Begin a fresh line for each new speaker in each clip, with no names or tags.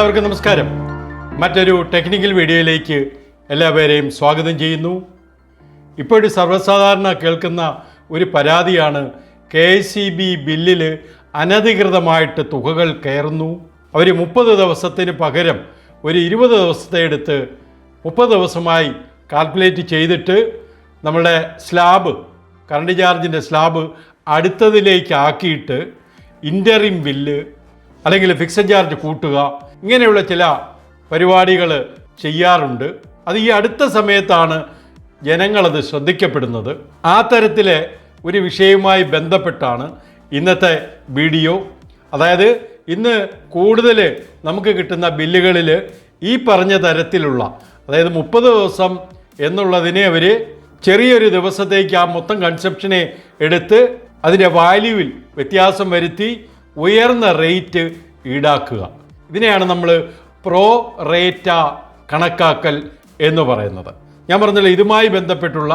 എല്ലാവർക്കും നമസ്കാരം. മറ്റൊരു ടെക്നിക്കൽ വീഡിയോയിലേക്ക് എല്ലാവരെയും സ്വാഗതം ചെയ്യുന്നു. ഇപ്പോഴും സർവസാധാരണ കേൾക്കുന്ന ഒരു പരാതിയാണ് കെ സി ബി ബില്ലിൽ അനധികൃതമായിട്ട് തുകകൾ കയറുന്നു. അവർ മുപ്പത് ദിവസത്തിന് പകരം ഒരു ഇരുപത് ദിവസത്തെ എടുത്ത് മുപ്പത് ദിവസമായി കാൽക്കുലേറ്റ് ചെയ്തിട്ട് നമ്മളുടെ സ്ലാബ് കറണ്ട് ചാർജിന്റെ സ്ലാബ് അടുത്തതിലേക്ക് ആക്കിയിട്ട് ഇന്ററിം ബില്ല് അല്ലെങ്കിൽ ഫിക്സഡ് ചാർജ് കൂട്ടുക ഇങ്ങനെയുള്ള ചില പരിപാടികൾ ചെയ്യാറുണ്ട്. അത് ഈ അടുത്ത സമയത്താണ് ജനങ്ങളത് ശ്രദ്ധിക്കപ്പെടുന്നത്. ആ തരത്തിലെ ഒരു വിഷയവുമായി ബന്ധപ്പെട്ടാണ് ഇന്നത്തെ വീഡിയോ. അതായത് ഇന്ന് കൂടുതൽ നമുക്ക് കിട്ടുന്ന ബില്ലുകളിൽ ഈ പറഞ്ഞ തരത്തിലുള്ള അതായത് മുപ്പത് ദിവസം എന്നുള്ളതിനെ അവർ ചെറിയൊരു ദിവസത്തേക്ക് ആ മൊത്തം കൺസെപ്ഷനെ എടുത്ത് അതിന്റെ വാല്യൂവിൽ വ്യത്യാസം വരുത്തി ഉയർന്ന റേറ്റ് ഈടാക്കുക. ഇതിനെയാണ് നമ്മൾ പ്രോ റേറ്റ കണക്കാക്കൽ എന്ന് പറയുന്നത്. ഞാൻ പറഞ്ഞല്ലോ ഇതുമായി ബന്ധപ്പെട്ടുള്ള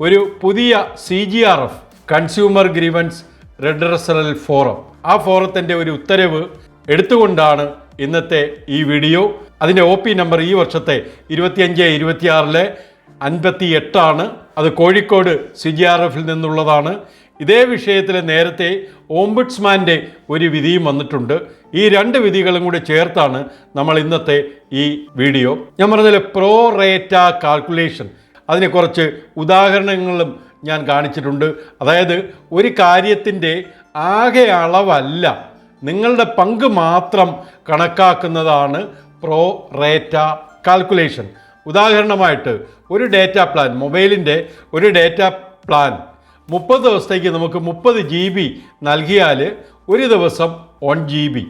ഒരു പുതിയ C G R F consumer grievance redressal forum ആ ഫോറത്തിന്റെ ഒരു ഉത്തരവ് എടുത്തുകൊണ്ടാണ് ഇന്നത്തെ ഈ വീഡിയോ. അതിന്റെ ഒ പി നമ്പർ ഈ വർഷത്തെ ഇരുപത്തിയഞ്ച് ഇരുപത്തിയാറിലെ അൻപത്തി എട്ടാണ് അത് കോഴിക്കോട് സി ജി ആർ എഫിൽ നിന്നുള്ളതാണ്. ഇതേ വിഷയത്തിൽ നേരത്തെ ഓംബുഡ്സ്മാന്റെ ഒരു വിധിയും വന്നിട്ടുണ്ട്. ഈ രണ്ട് വിധികളും കൂടെ ചേർത്താണ് നമ്മൾ ഇന്നത്തെ ഈ വീഡിയോ. ഞാൻ പറഞ്ഞതിൽ പ്രോ റേറ്റ കാൽക്കുലേഷൻ. അതിനെ കുറച്ച് ഉദാഹരണങ്ങളും ഞാൻ കാണിച്ചിട്ടുണ്ട്. അതായത് ഒരു കാര്യത്തിന്റെ ആകെ അളവല്ല. നിങ്ങളുടെ പങ്ക് മാത്രം കണക്കാക്കുന്നതാണ് പ്രോ റേറ്റ കാൽക്കുലേഷൻ. ഉദാഹരണമായിട്ട് ഒരു ഡേറ്റ പ്ലാൻ മൊബൈലിന്റെ ഒരു ഡേറ്റ പ്ലാൻ മുപ്പത് ദിവസത്തേക്ക് നമുക്ക് മുപ്പത് ജി ബി നൽകിയാൽ ഒരു ദിവസം വൺ ജി ബി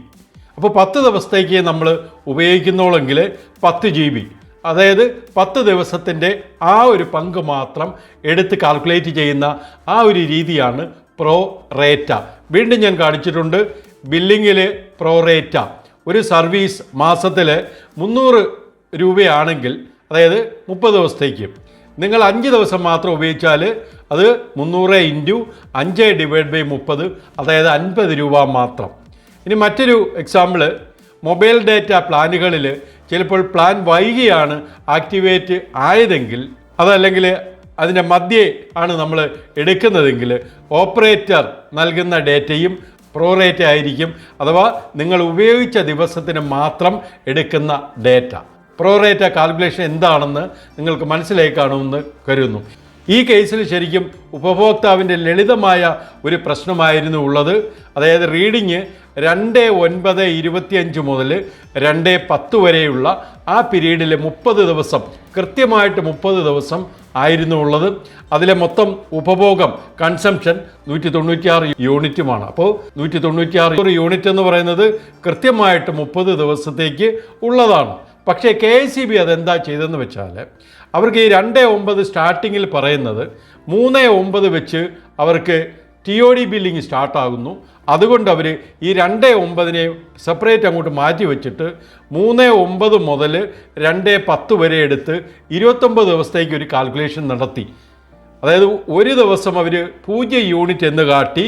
അപ്പോൾ പത്ത് ദിവസത്തേക്ക് നമ്മൾ ഉപയോഗിക്കുന്നോളെങ്കിൽ പത്ത് ജി ബി അതായത് പത്ത് ദിവസത്തിന്റെ ആ ഒരു പങ്ക് മാത്രം എടുത്ത് കാൽക്കുലേറ്റ് ചെയ്യുന്ന ആ ഒരു രീതിയാണ് പ്രോ റേറ്റ വീണ്ടും ഞാൻ കാണിച്ചിട്ടുണ്ട് ബില്ലിങ്ങിൽ പ്രോ റേറ്റ ഒരു സർവീസ് മാസത്തിൽ മുന്നൂറ് രൂപയാണെങ്കിൽ അതായത് മുപ്പത് ദിവസത്തേക്ക്. നിങ്ങൾ അഞ്ച് ദിവസം മാത്രം ഉപയോഗിച്ചാൽ അത് മുന്നൂറ് ഇന്റു അഞ്ച് ഡിവൈഡ് ബൈ മുപ്പത് അതായത് അൻപത് രൂപ മാത്രം. ഇനി മറ്റൊരു എക്സാമ്പിൾ മൊബൈൽ ഡാറ്റ പ്ലാനുകളിൽ ചിലപ്പോൾ പ്ലാൻ വൈകിയാണ് ആക്ടിവേറ്റ് ആയതെങ്കിൽ അതല്ലെങ്കിൽ അതിന്റെ മധ്യേ ആണ് നമ്മൾ എടുക്കുന്നതെങ്കിൽ ഓപ്പറേറ്റർ നൽകുന്ന ഡേറ്റയും പ്രോറേറ്റ് ആയിരിക്കും അഥവാ നിങ്ങൾ ഉപയോഗിച്ച ദിവസത്തിന് മാത്രം എടുക്കുന്ന ഡേറ്റ. പ്രോറേറ്റ കാൽക്കുലേഷൻ എന്താണെന്ന് നിങ്ങൾക്ക് മനസ്സിലായി കാണുമെന്ന് കരുതുന്നു. ഈ കേസിൽ ശരിക്കും ഉപഭോക്താവിന്റെ ലളിതമായ ഒരു പ്രശ്നമായിരുന്നു ഉള്ളത്. അതായത് റീഡിങ് രണ്ട് ഒൻപത് ഇരുപത്തിയഞ്ച് മുതൽ രണ്ട് പത്ത് വരെയുള്ള ആ പീരീഡിൽ മുപ്പത് ദിവസം കൃത്യമായിട്ട് മുപ്പത് ദിവസം ആയിരുന്നു ഉള്ളത്. അതിലെ മൊത്തം ഉപഭോഗം കൺസംഷൻ നൂറ്റി തൊണ്ണൂറ്റിയാറ് യൂണിറ്റുമാണ്. അപ്പോൾ നൂറ്റി തൊണ്ണൂറ്റിയാറ് യൂണിറ്റ് എന്ന് പറയുന്നത് കൃത്യമായിട്ട് മുപ്പത് ദിവസത്തേക്ക് ഉള്ളതാണ്. പക്ഷേ കെ എസ് സി ബി അതെന്താ ചെയ്തതെന്ന് വെച്ചാൽ അവർക്ക് ഈ രണ്ട് ഒമ്പത് സ്റ്റാർട്ടിങ്ങിൽ പറയുന്നത് മൂന്ന് ഒമ്പത് വെച്ച് അവർക്ക് ടി ഒ ഡി ബില്ലിംഗ് സ്റ്റാർട്ടാകുന്നു. അതുകൊണ്ട് അവർ ഈ രണ്ട് ഒമ്പതിനെ സെപ്പറേറ്റ് അങ്ങോട്ട് മാറ്റി വെച്ചിട്ട് മൂന്ന് ഒമ്പത് മുതൽ രണ്ട് പത്ത് വരെ എടുത്ത് ഇരുപത്തൊമ്പത് ദിവസത്തേക്ക് ഒരു കാൽക്കുലേഷൻ നടത്തി. അതായത് ഒരു ദിവസം അവർ പൂജ്യം യൂണിറ്റ് എന്ന് കാട്ടി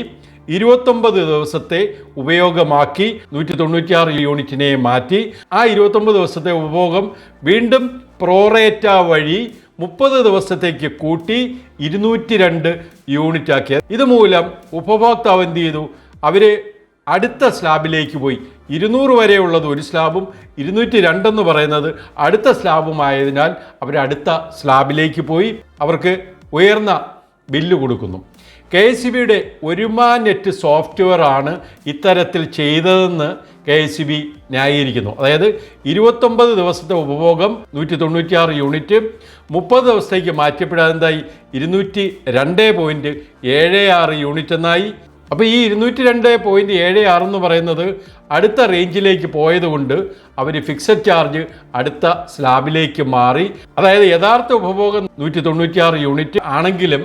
ഇരുപത്തൊമ്പത് ദിവസത്തെ ഉപയോഗമാക്കി നൂറ്റി തൊണ്ണൂറ്റിയാറ് യൂണിറ്റിനെ മാറ്റി. ആ ഇരുപത്തൊമ്പത് ദിവസത്തെ ഉപഭോഗം വീണ്ടും പ്രോറേറ്റ വഴി മുപ്പത് ദിവസത്തേക്ക് കൂട്ടി ഇരുന്നൂറ്റി രണ്ട് യൂണിറ്റ് ആക്കിയത് ഇതുമൂലം ഉപഭോക്താവ് എന്ത് ചെയ്തു? അവർ അടുത്ത സ്ലാബിലേക്ക് പോയി. ഇരുന്നൂറ് വരെയുള്ളത് ഒരു സ്ലാബും ഇരുന്നൂറ്റി രണ്ടെന്ന് പറയുന്നത് അടുത്ത സ്ലാബുമായതിനാൽ അവർ അടുത്ത സ്ലാബിലേക്ക് പോയി. അവർക്ക് ഉയർന്ന ബില്ല് കൊടുക്കുന്നു. കെ എസ് സി ബിയുടെ ഒരുമാ നെറ്റ് സോഫ്റ്റ്വെയർ ആണ് ഇത്തരത്തിൽ ചെയ്തതെന്ന് കെ എസ് സി ബി ന്യായീകരിക്കുന്നു. അതായത് ഇരുപത്തൊമ്പത് ദിവസത്തെ ഉപഭോഗം നൂറ്റി തൊണ്ണൂറ്റിയാറ് യൂണിറ്റ് മുപ്പത് ദിവസത്തേക്ക് മാറ്റപ്പെടാതായി ഇരുന്നൂറ്റി രണ്ട് പോയിന്റ് ഏഴ് ആറ് യൂണിറ്റ് എന്നായി. അപ്പോൾ ഈ ഇരുന്നൂറ്റി രണ്ട് പോയിന്റ് ഏഴ് ആറ് എന്ന് പറയുന്നത് അടുത്ത റേഞ്ചിലേക്ക് പോയതുകൊണ്ട് അവർ ഫിക്സഡ് ചാർജ് അടുത്ത സ്ലാബിലേക്ക് മാറി. അതായത് യഥാർത്ഥ ഉപഭോഗം നൂറ്റി തൊണ്ണൂറ്റിയാറ് യൂണിറ്റ് ആണെങ്കിലും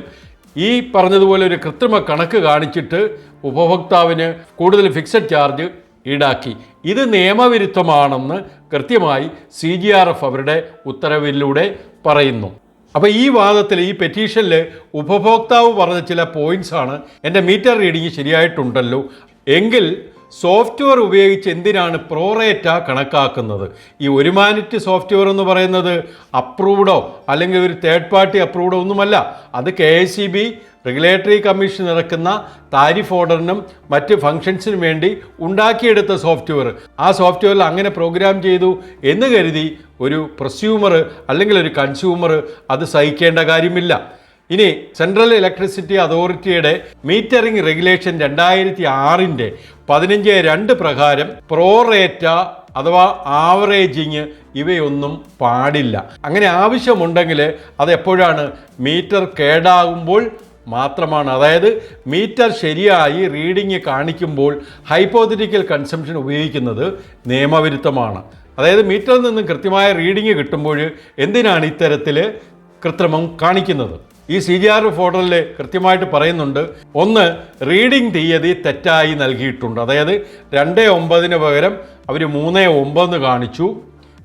ഈ പറഞ്ഞതുപോലെ ഒരു കൃത്രിമ കണക്ക് കാണിച്ചിട്ട് ഉപഭോക്താവിന് കൂടുതൽ ഫിക്സഡ് ചാർജ് ഈടാക്കി. ഇത് നിയമവിരുദ്ധമാണെന്ന് കൃത്യമായി സി ജി ആർ എഫ് അവരുടെ ഉത്തരവിലൂടെ പറയുന്നു. അപ്പോൾ ഈ വാദത്തിൽ ഈ പെറ്റീഷനിൽ ഉപഭോക്താവ് പറഞ്ഞ ചില പോയിന്റ്സ് ആണ്. എന്റെ മീറ്റർ റീഡിങ് ശരിയായിട്ടുണ്ടല്ലോ. എങ്കിൽ സോഫ്റ്റ്വെയർ ഉപയോഗിച്ച് എന്തിനാണ് പ്രോറേറ്റ കണക്കാക്കുന്നത്? ഈ ഒരുമാനിറ്റ് സോഫ്റ്റ്വെയർ എന്ന് പറയുന്നത് അപ്രൂവ്ഡോ അല്ലെങ്കിൽ ഒരു തേർഡ് പാർട്ടി അപ്രൂവ്ഡോ ഒന്നുമല്ല. അത് K S C B regulatory commission ഇറക്കുന്ന താരിഫ് ഓർഡറിനും മറ്റ് ഫംഗ്ഷൻസിനും വേണ്ടി ഉണ്ടാക്കിയെടുത്ത സോഫ്റ്റ്വെയർ. ആ സോഫ്റ്റ്വെയറിൽ അങ്ങനെ പ്രോഗ്രാം ചെയ്തു എന്ന് കരുതി ഒരു പ്രൊസ്യൂമർ അല്ലെങ്കിൽ ഒരു കൺസ്യൂമർ അത് സഹിക്കേണ്ട കാര്യമില്ല. ഇനി സെൻട്രൽ ഇലക്ട്രിസിറ്റി അതോറിറ്റിയുടെ മീറ്ററിംഗ് റെഗുലേഷൻ രണ്ടായിരത്തി ആറിന്റെ പതിനഞ്ച് രണ്ട് പ്രകാരം പ്രോറേറ്റ അഥവാ ആവറേജിങ് ഇവയൊന്നും പാടില്ല. അങ്ങനെ ആവശ്യമുണ്ടെങ്കിൽ അത് എപ്പോഴാണ്? മീറ്റർ കേടാകുമ്പോൾ മാത്രമാണ്. അതായത് മീറ്റർ ശരിയായി റീഡിങ് കാണിക്കുമ്പോൾ ഹൈപ്പോതിറ്റിക്കൽ കൺസംഷൻ ഉപയോഗിക്കുന്നത് നിയമവിരുദ്ധമാണ്. അതായത് മീറ്ററിൽ നിന്നും കൃത്യമായ റീഡിങ് കിട്ടുമ്പോൾ എന്തിനാണ് ഇത്തരത്തിൽ കൃത്രിമം കാണിക്കുന്നത്? ഈ സി ജി ആർ ഫോട്ടോയിൽ കൃത്യമായിട്ട് പറയുന്നുണ്ട്. ഒന്ന് റീഡിംഗ് തീയതി തെറ്റായി നൽകിയിട്ടുണ്ട്. അതായത് രണ്ട് ഒമ്പതിന് പകരം അവർ മൂന്ന് ഒമ്പതെന്ന് കാണിച്ചു.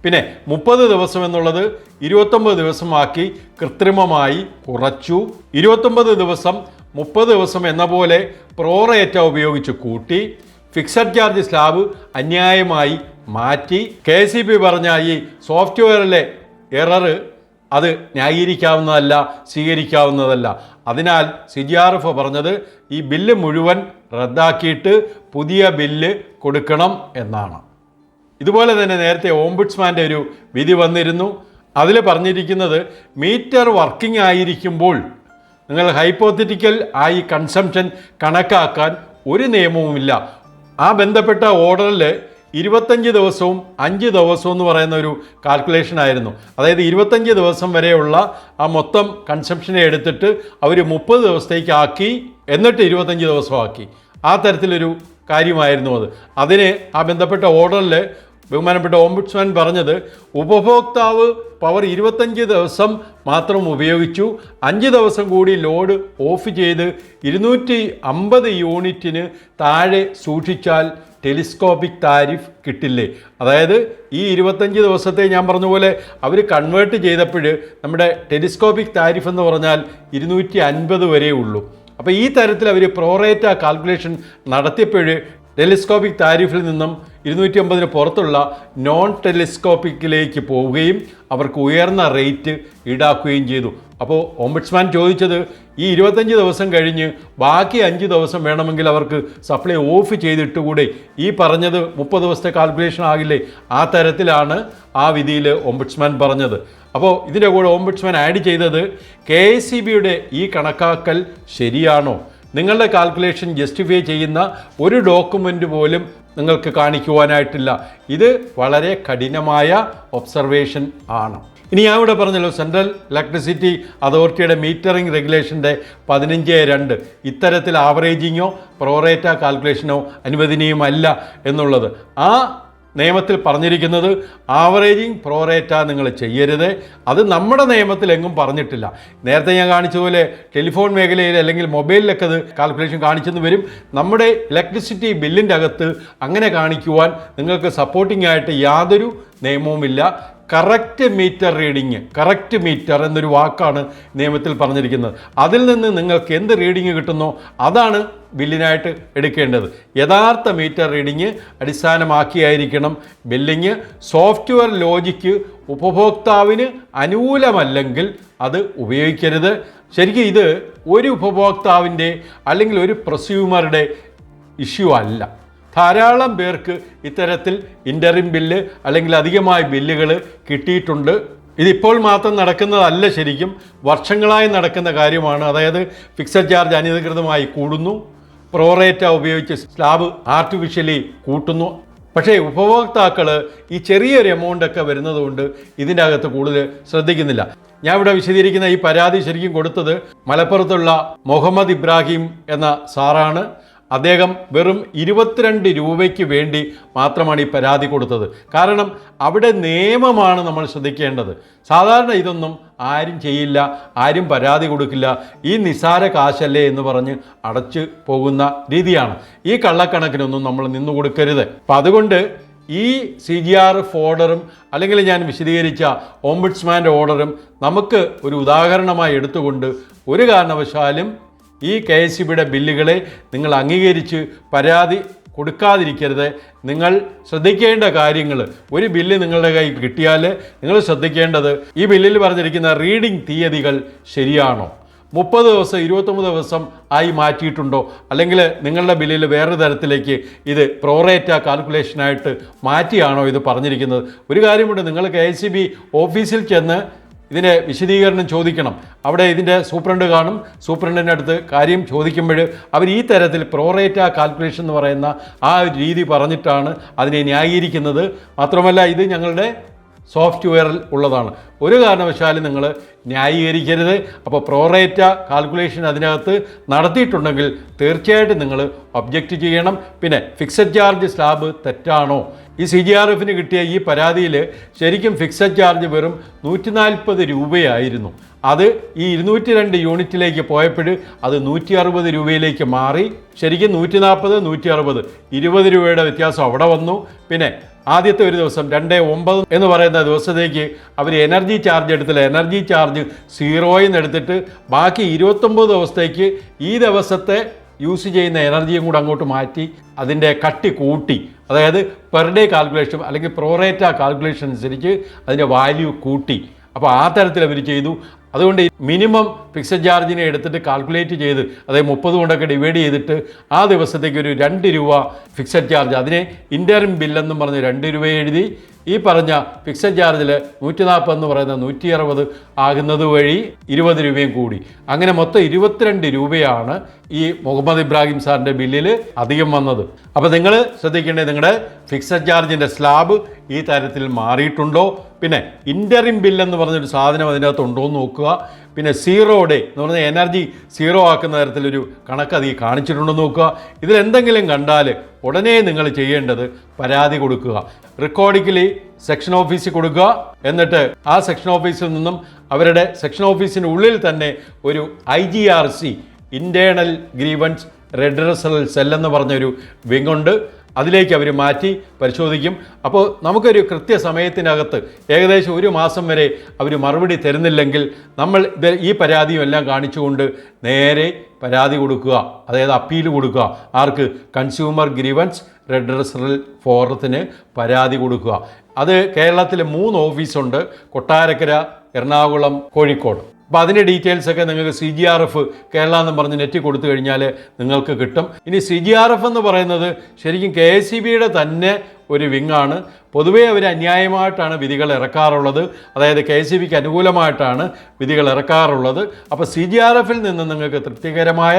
പിന്നെ മുപ്പത് ദിവസം എന്നുള്ളത് ഇരുപത്തൊമ്പത് ദിവസമാക്കി കൃത്രിമമായി കുറച്ചു. ഇരുപത്തൊമ്പത് ദിവസം മുപ്പത് ദിവസം എന്ന പോലെ പ്രോറേറ്റ ഉപയോഗിച്ച് കൂട്ടി. ഫിക്സഡ് ചാർജ് സ്ലാബ് അന്യായമായി മാറ്റി. കെ സി പറഞ്ഞ ഈ സോഫ്റ്റ്വെയറിലെ എറർ അത് ന്യായീകരിക്കാവുന്നതല്ല സ്വീകരിക്കാവുന്നതല്ല. അതിനാൽ സി ജി ആർ എഫ് പറഞ്ഞത് ഈ ബില്ല് മുഴുവൻ റദ്ദാക്കിയിട്ട് പുതിയ ബില്ല് കൊടുക്കണം എന്നാണ്. ഇതുപോലെ തന്നെ നേരത്തെ ഓംബുഡ്സ്മാന്റെ ഒരു വിധി വന്നിരുന്നു. അതിൽ പറഞ്ഞിരിക്കുന്നത് മീറ്റർ വർക്കിംഗ് ആയിരിക്കുമ്പോൾ നിങ്ങൾ ഹൈപ്പോത്തറ്റിക്കൽ ആയി കൺസംഷൻ കണക്കാക്കാൻ ഒരു നിയമവുമില്ല. ആ ബന്ധപ്പെട്ട ഓർഡറിൽ ഇരുപത്തഞ്ച് ദിവസവും അഞ്ച് ദിവസവും എന്ന് പറയുന്ന ഒരു കാൽക്കുലേഷൻ ആയിരുന്നു. അതായത് ഇരുപത്തഞ്ച് ദിവസം വരെയുള്ള ആ മൊത്തം കൺസംഷനെ എടുത്തിട്ട് അവർ മുപ്പത് ദിവസത്തേക്ക് ആക്കി എന്നിട്ട് ഇരുപത്തഞ്ച് ദിവസമാക്കി. ആ തരത്തിലൊരു കാര്യമായിരുന്നു അത്. അതിന് ആ ബന്ധപ്പെട്ട ഓർഡറിൽ ബഹുമാനപ്പെട്ട ഓംബുഡ്സ്മാൻ പറഞ്ഞത് ഉപഭോക്താവ് പവർ ഇരുപത്തഞ്ച് ദിവസം മാത്രം ഉപയോഗിച്ചു അഞ്ച് ദിവസം കൂടി ലോഡ് ഓഫ് ചെയ്ത് ഇരുന്നൂറ്റി അമ്പത് യൂണിറ്റിന് താഴെ സൂക്ഷിച്ചാൽ ടെലിസ്കോപ്പിക് താരിഫ് കിട്ടില്ലേ? അതായത് ഈ ഇരുപത്തഞ്ച് ദിവസത്തെ ഞാൻ പറഞ്ഞ പോലെ അവർ കൺവേർട്ട് ചെയ്തപ്പോൾ നമ്മുടെ ടെലിസ്കോപ്പിക് താരിഫ് എന്ന് പറഞ്ഞാൽ ഇരുന്നൂറ്റി അൻപത് ഉള്ളൂ. അപ്പോൾ ഈ തരത്തിൽ അവർ പ്രോറേറ്റ കാൽക്കുലേഷൻ നടത്തിയപ്പോൾ ടെലിസ്കോപ്പിക് താരിഫിൽ നിന്നും ഇരുന്നൂറ്റി അമ്പതിന് പുറത്തുള്ള നോൺ ടെലിസ്കോപ്പിക്കിലേക്ക് പോവുകയും അവർക്ക് ഉയർന്ന റേറ്റ് ഈടാക്കുകയും ചെയ്തു. അപ്പോൾ ഓംബഡ്സ്മാൻ ചോദിച്ചത് ഈ ഇരുപത്തഞ്ച് ദിവസം കഴിഞ്ഞ് ബാക്കി അഞ്ച് ദിവസം വേണമെങ്കിൽ അവർക്ക് സപ്ലൈ ഓഫ് ചെയ്തിട്ടുകൂടെ? ഈ പറഞ്ഞത് മുപ്പത് ദിവസത്തെ കാൽക്കുലേഷൻ ആകില്ലേ? ആ തരത്തിലാണ് ആ വിധിയിൽ ഓംബഡ്സ്മാൻ പറഞ്ഞത്. അപ്പോൾ ഇതിന്റെ കൂടെ ഓംബഡ്സ്മാൻ ആഡ് ചെയ്തത് കെ ഈ കണക്കാക്കൽ ശരിയാണോ? നിങ്ങളുടെ കാൽക്കുലേഷൻ ജസ്റ്റിഫൈ ചെയ്യുന്ന ഒരു ഡോക്യുമെന്റ് പോലും നിങ്ങൾക്ക് കാണിക്കുവാനായിട്ടില്ല. ഇത് വളരെ കഠിനമായ ഒബ്സർവേഷൻ ആണ്. ഇനി ഞാൻ ഇവിടെ പറഞ്ഞല്ലോ സെൻട്രൽ ഇലക്ട്രിസിറ്റി അതോറിറ്റിയുടെ മീറ്ററിംഗ് റെഗുലേഷന്റെ പതിനഞ്ച് രണ്ട്. ഇത്തരത്തിൽ ആവറേജിങ്ങോ പ്രോറേറ്റ കാൽക്കുലേഷനോ അനുവദനീയമല്ല എന്നുള്ളത്. ആ നിയമത്തിൽ പറഞ്ഞിരിക്കുന്നത് ആവറേജിങ് പ്രോറേറ്റ നിങ്ങൾ ചെയ്യരുത്. അത് നമ്മുടെ നിയമത്തിൽ എങ്ങും പറഞ്ഞിട്ടില്ല. നേരത്തെ ഞാൻ കാണിച്ചതുപോലെ ടെലിഫോൺ മേഖലയിൽ അല്ലെങ്കിൽ മൊബൈലിലൊക്കെ അത് കാൽക്കുലേഷൻ കാണിച്ചെന്ന് വരും. നമ്മുടെ ഇലക്ട്രിസിറ്റി ബില്ലിന്റെ അകത്ത് അങ്ങനെ കാണിക്കുവാൻ നിങ്ങൾക്ക് സപ്പോർട്ടിംഗ് ആയിട്ട് യാതൊരു നിയമവുമില്ല. Correct meter reading correct meter എന്നൊരു വാക്കാണ് നിയമത്തിൽ പറഞ്ഞിരിക്കുന്നത്. അതിൽ നിന്ന് നിങ്ങൾക്ക് എന്ത് റീഡിങ് കിട്ടുന്നോ അതാണ് ബില്ലിനായിട്ട് എടുക്കേണ്ടത്. യഥാർത്ഥ മീറ്റർ റീഡിങ് അടിസ്ഥാനമാക്കിയായിരിക്കണം ബില്ലിങ് സോഫ്റ്റ്വെയർ ലോജിക്ക് ഉപഭോക്താവിന് അനുകൂലമല്ലെങ്കിൽ അത് ഉപയോഗിക്കരുത്. ശരിക്കും ഇത് ഒരു ഉപഭോക്താവിന്റെ അല്ലെങ്കിൽ ഒരു പ്രസ്യൂമറുടെ ഇഷ്യൂ അല്ല. ധാരാളം പേർക്ക് ഇത്തരത്തിൽ ഇന്ററിം ബില്ല് അല്ലെങ്കിൽ അധികമായ ബില്ലുകൾ കിട്ടിയിട്ടുണ്ട്. ഇതിപ്പോൾ മാത്രം നടക്കുന്നതല്ല ശരിക്കും. വർഷങ്ങളായി നടക്കുന്ന കാര്യമാണ്. അതായത് ഫിക്സഡ് ചാർജ് അനധികൃതമായി കൂടുന്നു. പ്രോറേറ്റ ഉപയോഗിച്ച് സ്ലാബ് ആർട്ടിഫിഷ്യലി കൂട്ടുന്നു. പക്ഷേ ഉപഭോക്താക്കൾ ഈ ചെറിയൊരു എമൗണ്ട് ഒക്കെ വരുന്നതുകൊണ്ട് ഇതിന്റെ അകത്ത് കൂടുതൽ ശ്രദ്ധിക്കുന്നില്ല. ഞാൻ ഇവിടെ വിശദീകരിക്കുന്ന ഈ പരാതി ശരിക്കും കൊടുത്തത് മലപ്പുറത്തുള്ള മുഹമ്മദ് ഇബ്രാഹിം എന്ന സാറാണ്. അദ്ദേഹം വെറും ഇരുപത്തിരണ്ട് രൂപയ്ക്ക് വേണ്ടി മാത്രമാണ് ഈ പരാതി കൊടുത്തത്. കാരണം അവിടെ നിയമമാണ് നമ്മൾ ശ്രദ്ധിക്കേണ്ടത്. സാധാരണ ഇതൊന്നും ആരും ചെയ്യില്ല ആരും പരാതി കൊടുക്കില്ല. ഈ നിസാര കാശല്ലേ എന്ന് പറഞ്ഞ് അടച്ചു പോകുന്ന രീതിയാണ്. ഈ കള്ളക്കണക്കിനൊന്നും നമ്മൾ നിന്നു കൊടുക്കരുത്. അപ്പം അതുകൊണ്ട് ഈ സി ജി ആർ എഫ് ഓർഡറും അല്ലെങ്കിൽ ഞാൻ വിശദീകരിച്ച ഓംബുഡ്സ്മാന്റെ ഓർഡറും നമുക്ക് ഒരു ഉദാഹരണമായി എടുത്തുകൊണ്ട് ഒരു കാരണവശാലും ഈ കെ എസ് ബിയുടെ ബില്ലുകളെ നിങ്ങൾ അംഗീകരിച്ച് പരാതി കൊടുക്കാതിരിക്കരുത്. നിങ്ങൾ ശ്രദ്ധിക്കേണ്ട കാര്യങ്ങൾ ഒരു ബില്ല് നിങ്ങളുടെ കൈ കിട്ടിയാൽ നിങ്ങൾ ശ്രദ്ധിക്കേണ്ടത് ഈ ബില്ലിൽ പറഞ്ഞിരിക്കുന്ന റീഡിംഗ് തീയതികൾ ശരിയാണോ? മുപ്പത് ദിവസം ഇരുപത്തൊമ്പത് ദിവസം ആയി മാറ്റിയിട്ടുണ്ടോ? അല്ലെങ്കിൽ നിങ്ങളുടെ ബില്ലിൽ വേറൊരു തരത്തിലേക്ക് ഇത് പ്രോറേറ്റ കാൽക്കുലേഷനായിട്ട് മാറ്റിയാണോ ഇത് പറഞ്ഞിരിക്കുന്നത്? ഒരു കാര്യമുണ്ട് നിങ്ങൾ കെ ഓഫീസിൽ ചെന്ന് ഇതിന്റെ വിശദീകരണം ചോദിക്കണം. അവിടെ ഇതിന്റെ സൂപ്രണ്ട് കാണും. സൂപ്രണ്ടിന്റെ അടുത്ത് കാര്യം ചോദിക്കുമ്പോൾ അവർ ഈ തരത്തിൽ പ്രോറേറ്റ കാൽക്കുലേഷൻ എന്ന് പറയുന്ന ആ രീതി പറഞ്ഞിട്ടാണ് അതിനെ ന്യായീകരിക്കുന്നത്. മാത്രമല്ല ഇത് ഞങ്ങളുടെ സോഫ്റ്റ്വെയറിൽ ഉള്ളതാണ്. ഒരു കാരണവശാലും നിങ്ങൾ ന്യായീകരിക്കരുത്. അപ്പോൾ പ്രോറേറ്റ കാൽക്കുലേഷൻ അതിനകത്ത് നടത്തിയിട്ടുണ്ടെങ്കിൽ തീർച്ചയായിട്ടും നിങ്ങൾ ഒബ്ജക്റ്റ് ചെയ്യണം. പിന്നെ ഫിക്സഡ് ചാർജ് സ്ലാബ് തെറ്റാണോ? ഈ സി ജി ആർ എഫിന് കിട്ടിയ ഈ പരാതിയിൽ ശരിക്കും ഫിക്സഡ് ചാർജ് വെറും നൂറ്റി നാൽപ്പത് രൂപയായിരുന്നു. അത് ഈ ഇരുന്നൂറ്റി രണ്ട് യൂണിറ്റിലേക്ക് പോയപ്പോൾ അത് നൂറ്റി അറുപത് രൂപയിലേക്ക് മാറി. ശരിക്കും നൂറ്റി നാൽപ്പത് നൂറ്റി അറുപത് ഇരുപത് രൂപയുടെ വ്യത്യാസം അവിടെ വന്നു. പിന്നെ ആദ്യത്തെ ഒരു ദിവസം രണ്ട് ഒമ്പത് എന്ന് പറയുന്ന ദിവസത്തേക്ക് അവർ എനർജി ചാർജ് എടുത്തില്ല. എനർജി ചാർജ് സീറോയിൽ നിന്ന് എടുത്തിട്ട് ബാക്കി ഇരുപത്തൊമ്പത് ദിവസത്തേക്ക് ഈ ദിവസത്തെ യൂസ് ചെയ്യുന്ന എനർജിയും കൂടെ അങ്ങോട്ട് മാറ്റി. അതിന്റെ കട്ടി കൂട്ടി. അതായത് പെർ ഡേ കാൽക്കുലേഷൻ അല്ലെങ്കിൽ പ്രോറേറ്റ കാൽക്കുലേഷൻ അനുസരിച്ച് അതിന്റെ വാല്യൂ കൂട്ടി. അപ്പോൾ ആ തരത്തിൽ അവർ ചെയ്തു. അതുകൊണ്ട് മിനിമം ഫിക്സഡ് ചാർജിനെ എടുത്തിട്ട് കാൽക്കുലേറ്റ് ചെയ്ത് അതായത് മുപ്പത് കൊണ്ടൊക്കെ ഡിവൈഡ് ചെയ്തിട്ട് ആ ദിവസത്തേക്ക് ഒരു രണ്ട് രൂപ ഫിക്സഡ് ചാർജ്. അതിനെ ഇന്റർം ബില്ലെന്നും പറഞ്ഞ് രണ്ട് രൂപ എഴുതി. ഈ പറഞ്ഞ ഫിക്സഡ് ചാർജിൽ നൂറ്റി നാൽപ്പതെന്ന് പറയുന്ന നൂറ്റി അറുപത് ആകുന്നത് വഴി ഇരുപത് രൂപയും കൂടി. അങ്ങനെ മൊത്തം ഇരുപത്തിരണ്ട് രൂപയാണ് ഈ മുഹമ്മദ് ഇബ്രാഹിം സാറിന്റെ ബില്ലിൽ അധികം വന്നത്. അപ്പോൾ നിങ്ങൾ ശ്രദ്ധിക്കേണ്ടത് നിങ്ങളുടെ ഫിക്സഡ് ചാർജിന്റെ സ്ലാബ് ഈ തരത്തിൽ മാറിയിട്ടുണ്ടോ? പിന്നെ ഇന്ററിം ബിൽ എന്ന് പറഞ്ഞൊരു സാധനം അതിനകത്ത് ഉണ്ടോ എന്ന് നോക്കുക. പിന്നെ സീറോ ഡേ എന്ന് പറഞ്ഞാൽ എനർജി സീറോ ആക്കുന്ന തരത്തിലൊരു കണക്ക് അത് ഈ കാണിച്ചിട്ടുണ്ടോ നോക്കുക. ഇതിലെന്തെങ്കിലും കണ്ടാൽ ഉടനെ നിങ്ങൾ ചെയ്യേണ്ടത് പരാതി കൊടുക്കുക. റെക്കോർഡിക്കലി സെക്ഷൻ ഓഫീസിൽ കൊടുക്കുക. എന്നിട്ട് ആ സെക്ഷൻ ഓഫീസിൽ നിന്നും അവരുടെ സെക്ഷൻ ഓഫീസിന് ഉള്ളിൽ തന്നെ ഒരു I G R C internal grievance redressal സെല്ലെന്ന് പറഞ്ഞൊരു വിങ്ങുണ്ട് അതിലേക്ക് അവർ മാറ്റി പരിശോധിക്കും. അപ്പോൾ നമുക്കൊരു കൃത്യസമയത്തിനകത്ത് ഏകദേശം ഒരു മാസം വരെ അവർ മറുപടി തരുന്നില്ലെങ്കിൽ നമ്മൾ ഇത് ഈ പരാതിയും എല്ലാം കാണിച്ചുകൊണ്ട് നേരെ പരാതി കൊടുക്കുക. അതായത് അപ്പീൽ കൊടുക്കുക. ആർക്ക്? കൺസ്യൂമർ ഗ്രീവൻസ് റെഡ്രസറൽ ഫോറത്തിന് പരാതി കൊടുക്കുക. അത് കേരളത്തിൽ മൂന്ന് ഓഫീസുണ്ട്. കൊട്ടാരക്കര എറണാകുളം കോഴിക്കോട്. അപ്പോൾ അതിന്റെ ഡീറ്റെയിൽസ് ഒക്കെ നിങ്ങൾക്ക് C G R F Kerala എന്ന് പറഞ്ഞ് നെറ്റ് കൊടുത്തു കഴിഞ്ഞാൽ നിങ്ങൾക്ക് കിട്ടും. ഇനി സി ജി ആർ എഫ് എന്ന് പറയുന്നത് ശരിക്കും കെ എസ് സി ബിയുടെ തന്നെ ഒരു വിങ്ങാണ് പൊതുവേ അവർ അന്യായമായിട്ടാണ് വിധികൾ ഇറക്കാറുള്ളത്. അതായത് കെ സി ബിക്ക് അനുകൂലമായിട്ടാണ് വിധികൾ ഇറക്കാറുള്ളത്. അപ്പോൾ സി ജി ആർ എഫിൽ നിന്ന് നിങ്ങൾക്ക് തൃപ്തികരമായ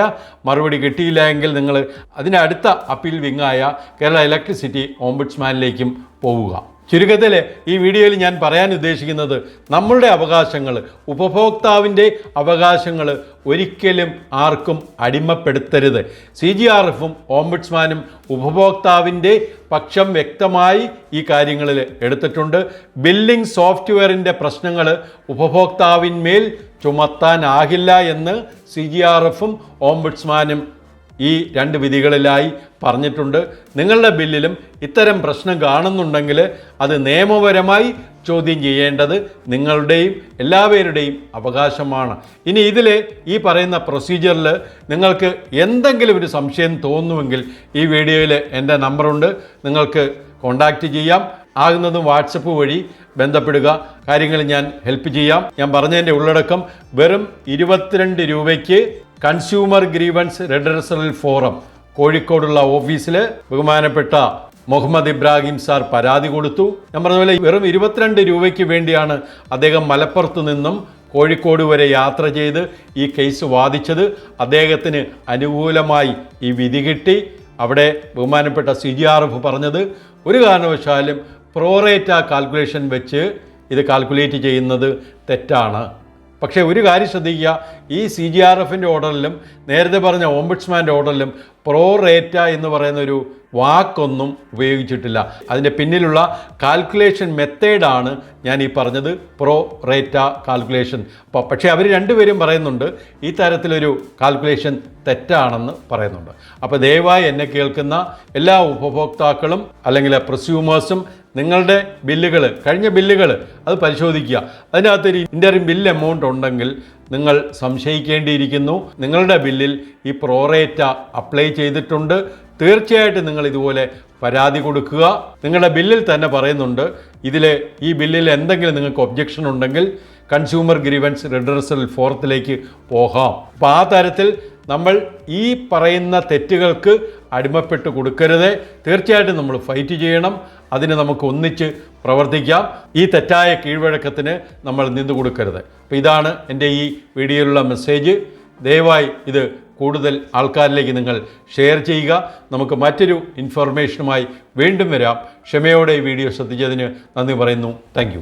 മറുപടി കിട്ടിയില്ല എങ്കിൽ നിങ്ങൾ അതിനടുത്ത അപ്പീൽ വിങ്ങായ കേരള ഇലക്ട്രിസിറ്റി ഓംബുഡ്സ്മാനിലേക്കും പോവുക. ചുരുക്കത്തിൽ ഈ വീഡിയോയിൽ ഞാൻ പറയാൻ ഉദ്ദേശിക്കുന്നത് നമ്മളുടെ അവകാശങ്ങൾ ഉപഭോക്താവിന്റെ അവകാശങ്ങൾ ഒരിക്കലും ആർക്കും അടിമപ്പെടുത്തരുത്. സി ജി ആർ എഫും ഓംബുഡ്സ്മാനും ഉപഭോക്താവിന്റെ പക്ഷം വ്യക്തമായി ഈ കാര്യങ്ങളിൽ എടുത്തിട്ടുണ്ട്. ബില്ലിംഗ് സോഫ്റ്റ്വെയറിന്റെ പ്രശ്നങ്ങൾ ഉപഭോക്താവിന്മേൽ ചുമത്താനാകില്ല എന്ന് സി ജി ആർ എഫും ഓംബുഡ്സ്മാനും ഈ രണ്ട് വിധികളിലായി പറഞ്ഞിട്ടുണ്ട്. നിങ്ങളുടെ ബില്ലിലും ഇത്തരം പ്രശ്നം കാണുന്നുണ്ടെങ്കിൽ അത് നിയമപരമായി ചോദ്യം ചെയ്യേണ്ടത് നിങ്ങളുടെയും എല്ലാവരുടെയും അവകാശമാണ്. ഇനി ഇതിൽ ഈ പറയുന്ന പ്രൊസീജിയറിൽ നിങ്ങൾക്ക് എന്തെങ്കിലും ഒരു സംശയം തോന്നുമെങ്കിൽ ഈ വീഡിയോയിൽ എന്റെ നമ്പറുണ്ട്. നിങ്ങൾക്ക് കോണ്ടാക്റ്റ് ചെയ്യാം. ആകുന്നതും വാട്സപ്പ് വഴി ബന്ധപ്പെടുക. കാര്യങ്ങൾ ഞാൻ ഹെൽപ്പ് ചെയ്യാം. ഞാൻ പറഞ്ഞതിന്റെ ഉള്ളടക്കം വെറും ഇരുപത്തിരണ്ട് രൂപയ്ക്ക് കൺസ്യൂമർ ഗ്രീവൻസ് റെഡറസൽ ഫോറം കോഴിക്കോടുള്ള ഓഫീസിൽ ബഹുമാനപ്പെട്ട മുഹമ്മദ് ഇബ്രാഹിം സാർ പരാതി കൊടുത്തു. ഞാൻ പറഞ്ഞ പോലെ വെറും ഇരുപത്തിരണ്ട് രൂപയ്ക്ക് വേണ്ടിയാണ് അദ്ദേഹം മലപ്പുറത്ത് നിന്നും കോഴിക്കോട് വരെ യാത്ര ചെയ്ത് ഈ കേസ് വാദിച്ചത്. അദ്ദേഹത്തിന് അനുകൂലമായി ഈ വിധി കിട്ടി. അവിടെ ബഹുമാനപ്പെട്ട സി ജി ആർ എഫ് പറഞ്ഞത് ഒരു കാരണവശാലും പ്രോറേറ്റ കാൽക്കുലേഷൻ വെച്ച് ഇത് കാൽക്കുലേറ്റ് ചെയ്യുന്നത് തെറ്റാണ്. പക്ഷേ ഒരു കാര്യം ശ്രദ്ധിക്കുക ഈ സി ജി ആർ എഫിന്റെ ഓർഡറിലും നേരത്തെ പറഞ്ഞ ഓംബുഡ്സ്മാന്റെ ഓർഡറിലും പ്രോ റേറ്റ എന്ന് പറയുന്ന ഒരു വാക്കൊന്നും ഉപയോഗിച്ചിട്ടില്ല. അതിന്റെ പിന്നിലുള്ള കാൽക്കുലേഷൻ മെത്തേഡാണ് ഞാൻ ഈ പറഞ്ഞത് പ്രോ റേറ്റ കാൽക്കുലേഷൻ. പക്ഷേ അവർ രണ്ടുപേരും പറയുന്നുണ്ട് ഈ തരത്തിലൊരു കാൽക്കുലേഷൻ തെറ്റാണെന്ന് പറയുന്നുണ്ട്. അപ്പോൾ ദയവായി എന്നെ കേൾക്കുന്ന എല്ലാ ഉപഭോക്താക്കളും അല്ലെങ്കിൽ പ്രസ്യൂമേഴ്സും നിങ്ങളുടെ ബില്ലുകൾ കഴിഞ്ഞ ബില്ലുകൾ അത് പരിശോധിക്കുക. അതിനകത്തൊരു ഇന്ററിം ബില്ല് എമൗണ്ട് ഉണ്ടെങ്കിൽ നിങ്ങൾ സംശയിക്കേണ്ടിയിരിക്കുന്നു. നിങ്ങളുടെ ബില്ലിൽ ഈ പ്രോറേറ്റ അപ്ലൈ ചെയ്തിട്ടുണ്ട്. തീർച്ചയായിട്ടും നിങ്ങൾ ഇതുപോലെ പരാതി കൊടുക്കുക. നിങ്ങളുടെ ബില്ലിൽ തന്നെ പറയുന്നുണ്ട് ഇതിൽ ഈ ബില്ലിൽ എന്തെങ്കിലും നിങ്ങൾക്ക് ഒബ്ജക്ഷൻ ഉണ്ടെങ്കിൽ കൺസ്യൂമർ ഗ്രീവൻസ് റിഡ്രസൽ ഫോറത്തിലേക്ക് പോകാം. അപ്പോൾ ആ തരത്തിൽ നമ്മൾ ഈ പറയുന്ന തെറ്റുകൾക്ക് അടിമപ്പെട്ട് കൊടുക്കരുത്. തീർച്ചയായിട്ടും നമ്മൾ ഫൈറ്റ് ചെയ്യണം. അതിന് നമുക്ക് ഒന്നിച്ച് പ്രവർത്തിക്കാം. ഈ തെറ്റായ കീഴ്വഴക്കത്തിന് നമ്മൾ നിന്നു കൊടുക്കരുത്. അപ്പോൾ ഇതാണ് എന്റെ ഈ വീഡിയോയിലുള്ള മെസ്സേജ് ദയവായി ഇത് കൂടുതൽ ആൾക്കാരിലേക്ക് നിങ്ങൾ ഷെയർ ചെയ്യുക. നമുക്ക് മറ്റൊരു ഇൻഫർമേഷനുമായി വീണ്ടും വരാം. ക്ഷമയോടെ ഈ വീഡിയോ ശ്രദ്ധിച്ചതിന് നന്ദി പറയുന്നു. താങ്ക്